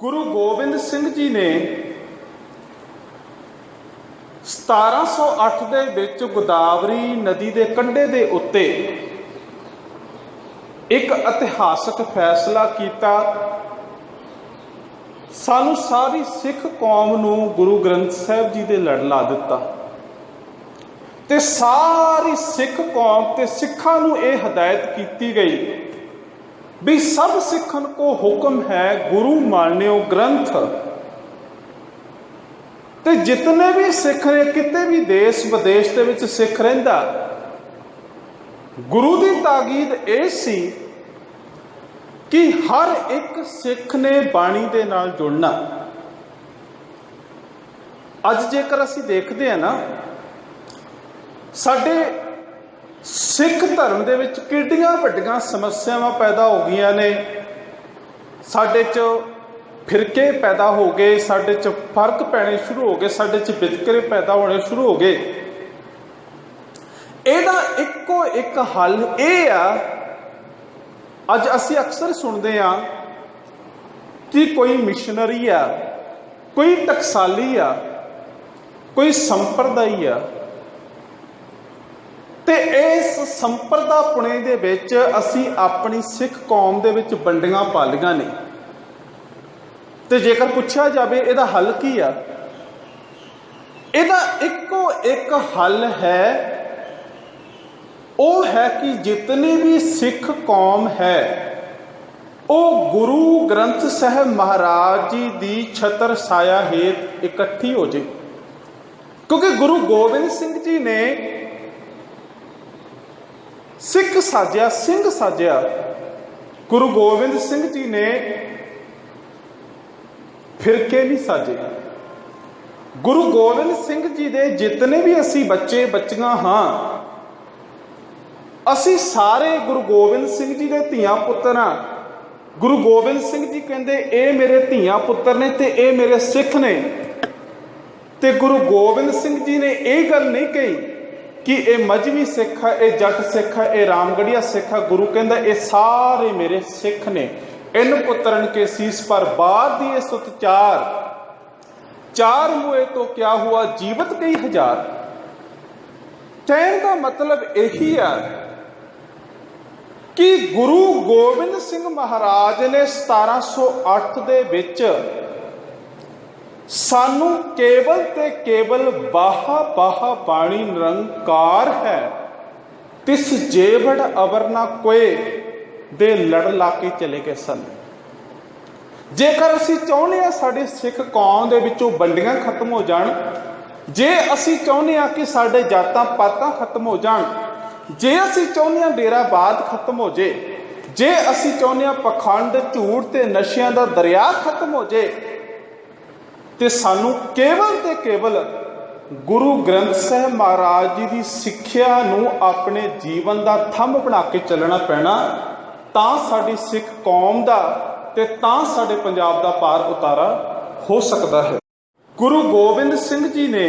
ਗੁਰੂ ਗੋਬਿੰਦ ਸਿੰਘ ਜੀ ਨੇ 1708 ਦੇ ਵਿੱਚ ਗੋਦਾਵਰੀ ਨਦੀ ਦੇ ਕੰਢੇ ਦੇ ਉੱਤੇ ਇੱਕ ਇਤਿਹਾਸਕ ਫੈਸਲਾ ਕੀਤਾ। ਸਾਨੂੰ ਸਾਰੀ ਸਿੱਖ ਕੌਮ ਨੂੰ ਗੁਰੂ ਗ੍ਰੰਥ ਸਾਹਿਬ ਜੀ ਦੇ ਲੜ ਲਾ ਦਿੱਤਾ। ਤੇ ਸਾਰੀ ਸਿੱਖ ਕੌਮ ਤੇ ਸਿੱਖਾਂ ਨੂੰ ਇਹ ਹਦਾਇਤ ਕੀਤੀ ਗਈ ਵੀ ਸਭ ਸਿੱਖਣ ਕੋ ਹੁਕਮ ਹੈ ਗੁਰੂ ਮਾਨਿਓ ਗ੍ਰੰਥ। ਤੇ ਜਿਤਨੇ ਵੀ ਸਿੱਖ ਨੇ ਕਿਤੇ ਵੀ ਦੇਸ਼ ਵਿਦੇਸ਼ ਦੇ ਵਿੱਚ ਸਿੱਖ ਰਹਿੰਦਾ, ਗੁਰੂ ਦੀ ਤਾਕੀਦ ਇਹ ਸੀ ਕਿ ਹਰ ਇੱਕ ਸਿੱਖ ਨੇ ਬਾਣੀ ਦੇ ਨਾਲ ਜੁੜਨਾ। ਅੱਜ ਜੇਕਰ ਅਸੀਂ ਦੇਖਦੇ ਹਾਂ ਨਾ, ਸਾਡੇ ਸਿੱਖ ਧਰਮ ਦੇ ਵਿੱਚ ਕਿੱਡੀਆਂ ਵੱਡੀਆਂ ਸਮੱਸਿਆਵਾਂ ਪੈਦਾ ਹੋ ਗਈਆਂ ਨੇ। ਸਾਡੇ 'ਚ ਫਿਰਕੇ ਪੈਦਾ ਹੋ ਗਏ, ਸਾਡੇ 'ਚ ਫ਼ਰਕ ਪੈਣੇ ਸ਼ੁਰੂ ਹੋ ਗਏ, ਸਾਡੇ 'ਚ ਵਿਤਕਰੇ ਪੈਦਾ ਹੋਣੇ ਸ਼ੁਰੂ ਹੋ ਗਏ। ਇਹਦਾ ਇੱਕੋ ਇੱਕ ਹੱਲ ਇਹ ਆ, ਅੱਜ ਅਸੀਂ ਅਕਸਰ ਸੁਣਦੇ ਆ ਕਿ ਕੋਈ ਮਿਸ਼ਨਰੀ ਆ, ਕੋਈ ਟਕਸਾਲੀ ਆ, ਕੋਈ ਸੰਪਰਦਾਈ ਆ ਤੇ ਇਸ ਸੰਪਰਦਾ ਪੁਣੇ ਦੇ ਵਿੱਚ ਅਸੀਂ ਆਪਣੀ ਸਿੱਖ ਕੌਮ ਦੇ ਵਿੱਚ ਵੰਡੀਆਂ ਪਾਲੀਆਂ ਨੇ। ਤੇ ਜੇਕਰ ਪੁੱਛਿਆ ਜਾਵੇ ਇਹਦਾ ਹੱਲ ਕੀ ਆ? ਇਹਦਾ ਇੱਕੋ ਇੱਕ ਹੱਲ ਹੈ, ਉਹ ਹੈ ਕਿ ਜਿਤਨੀ ਵੀ ਸਿੱਖ ਕੌਮ ਹੈ, ਉਹ ਗੁਰੂ ਗ੍ਰੰਥ ਸਾਹਿਬ ਮਹਾਰਾਜ ਜੀ ਦੀ ਛਤਰ ਛਾਇਆ ਹੇਠ ਇਕੱਠੀ ਹੋ ਜੇ। ਕਿਉਂਕਿ ਗੁਰੂ ਗੋਬਿੰਦ ਸਿੰਘ ਜੀ ਨੇ ਸਿੱਖ ਸਾਜਿਆ, ਸਿੰਘ ਸਾਜਿਆ, ਗੁਰੂ ਗੋਬਿੰਦ ਸਿੰਘ ਜੀ ਨੇ ਫਿਰਕੇ ਨਹੀਂ ਸਾਜੇ। ਗੁਰੂ ਗੋਬਿੰਦ ਸਿੰਘ ਜੀ ਦੇ ਜਿਤਨੇ ਵੀ ਅਸੀਂ ਬੱਚੇ, ਬੱਚੀਆਂ ਹਾਂ, ਅਸੀਂ ਸਾਰੇ ਗੁਰੂ ਗੋਬਿੰਦ ਸਿੰਘ ਜੀ ਦੇ ਧੀਆਂ ਪੁੱਤਰ ਹਾਂ। ਗੁਰੂ ਗੋਬਿੰਦ ਸਿੰਘ ਜੀ ਕਹਿੰਦੇ, ਇਹ ਮੇਰੇ ਧੀਆਂ ਪੁੱਤਰ ਨੇ ਤੇ ਇਹ ਮੇਰੇ ਸਿੱਖ ਨੇ। ਤੇ ਗੁਰੂ ਗੋਬਿੰਦ ਸਿੰਘ ਜੀ ਨੇ ਇਹ ਗੱਲ ਨਹੀਂ ਕਹੀ ਕਿ ਇਹ ਮਜਵੀ ਸਿੱਖ ਹੈ, ਇਹ ਜੱਟ ਸਿੱਖ ਹੈ, ਇਹ ਰਾਮਗੜੀਆ ਸਿੱਖ ਹੈ। ਗੁਰੂ ਕਹਿੰਦਾ, ਇਹ ਸਾਰੇ ਮੇਰੇ ਸਿੱਖ ਨੇ। ਇਨ ਪੁੱਤਰਨ ਕੇ ਸੀਸ ਪਰ ਬਾਦ ਦੀ ਸੁਤ ਚਾਰ। ਚਾਰ ਮੂਏ ਤੋਂ ਕਿਆ ਹੁਆ? ਜੀਵਤ ਕਈ ਹਜ਼ਾਰ। ਕਹਿਣ ਦਾ ਮਤਲਬ ਇਹੀ ਆ ਕਿ ਗੁਰੂ ਗੋਬਿੰਦ ਸਿੰਘ ਮਹਾਰਾਜ ਨੇ 1708 ਦੇ ਵਿੱਚ ਸਾਨੂੰ ਕੇਵਲ ਤੇ ਕੇਵਲ ਬਾਹਾ ਬਾਹਾ ਬਾਣੀ ਨਿਰੰਕਾਰ ਹੈ। ਤਿਸ ਜੇਵੜ ਅਵਰ ਨਾ ਕੋਏ ਦੇ ਲੜ ਲਾ ਕੇ ਚਲੇ ਗਏ ਸਨ। ਜੇਕਰ ਅਸੀਂ ਚਾਹੁੰਦੇ ਆ ਸਾਡੀ ਸਿੱਖ ਕੌਮ ਦੇ ਵਿੱਚੋਂ ਵੰਡੀਆਂ ਖਤਮ ਹੋ ਜਾਣ, ਜੇ ਅਸੀਂ ਚਾਹੁੰਦੇ ਆ ਕਿ ਸਾਡੇ ਜਾਤਾਂ ਪਾਤਾਂ ਖਤਮ ਹੋ ਜਾਣ, ਜੇ ਅਸੀਂ ਚਾਹੁੰਦੇ ਆ ਡੇਰਾਬਾਦ ਖਤਮ ਹੋ ਜੇ ਜੇ ਅਸੀਂ ਚਾਹੁੰਦੇ ਆ ਪਖੰਡ ਝੂਠ ਤੇ ਨਸ਼ਿਆਂ ਦਾ ਦਰਿਆ ਖਤਮ ਹੋ ਜੇ ਤੇ ਸਾਨੂੰ ਕੇਵਲ ਤੇ ਕੇਵਲ ਗੁਰੂ ਗ੍ਰੰਥ ਸਾਹਿਬ ਮਹਾਰਾਜ ਜੀ ਦੀ ਸਿੱਖਿਆ ਨੂੰ ਆਪਣੇ ਜੀਵਨ ਦਾ ਥੰਮ ਬਣਾ ਕੇ ਚੱਲਣਾ ਪੈਣਾ, ਤਾਂ ਸਾਡੀ ਸਿੱਖ ਕੌਮ ਦਾ ਤੇ ਤਾਂ ਸਾਡੇ ਪੰਜਾਬ ਦਾ ਪਾਰ ਉਤਾਰਾ ਹੋ ਸਕਦਾ ਹੈ। ਗੁਰੂ ਗੋਬਿੰਦ ਸਿੰਘ ਜੀ ਨੇ